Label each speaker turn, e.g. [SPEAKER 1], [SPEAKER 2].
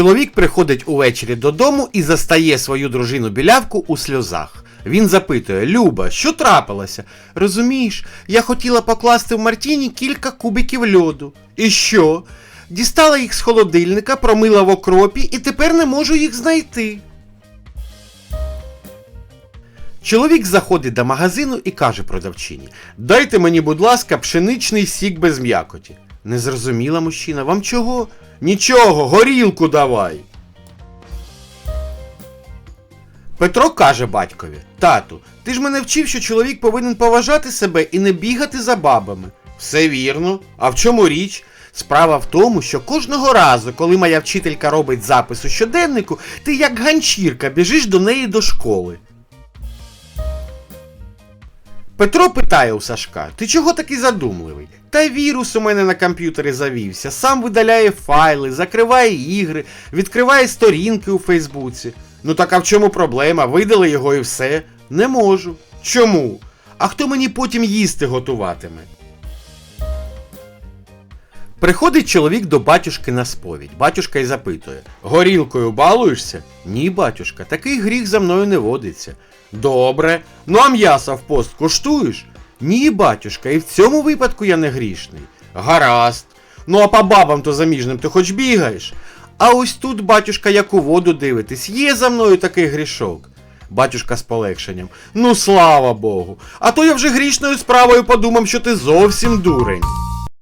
[SPEAKER 1] Чоловік приходить увечері додому і застає свою дружину білявку у сльозах. Він запитує: Люба, що трапилося? Розумієш, я хотіла покласти в Мартіні кілька кубиків льоду. І що? Дістала їх з холодильника, промила в окропі і тепер не можу їх знайти. Чоловік заходить до магазину і каже продавчині: Дайте мені, будь ласка, пшеничний сік без м'якоті. Не зрозуміла мужчина, вам чого? Нічого, горілку давай. Петро каже батькові: Тату, ти ж мене вчив, що чоловік повинен поважати себе і не бігати за бабами. Все вірно. А в чому річ? Справа в тому, що кожного разу, коли моя вчителька робить запис у щоденнику, ти як ганчірка біжиш до неї до школи. Петро питає у Сашка: Ти чого такий задумливий? Та вірус у мене на комп'ютері завівся, сам видаляє файли, закриває ігри, відкриває сторінки у Фейсбуці. Ну так а в чому проблема? Видали його і все. Не можу. Чому? А хто мені потім їсти готуватиме? Приходить чоловік до батюшки на сповідь. Батюшка й запитує: Горілкою балуєшся? Ні, батюшка, такий гріх за мною не водиться. Добре. Ну а м'яса в пост куштуєш? Ні, батюшка, і в цьому випадку я не грішний. Гаразд. Ну а по бабам то заміжним ти хоч бігаєш. А ось тут, батюшка, як у воду дивитись, є за мною такий грішок. Батюшка з полегшенням. Ну слава Богу. А то я вже грішною справою подумав, що ти зовсім дурень.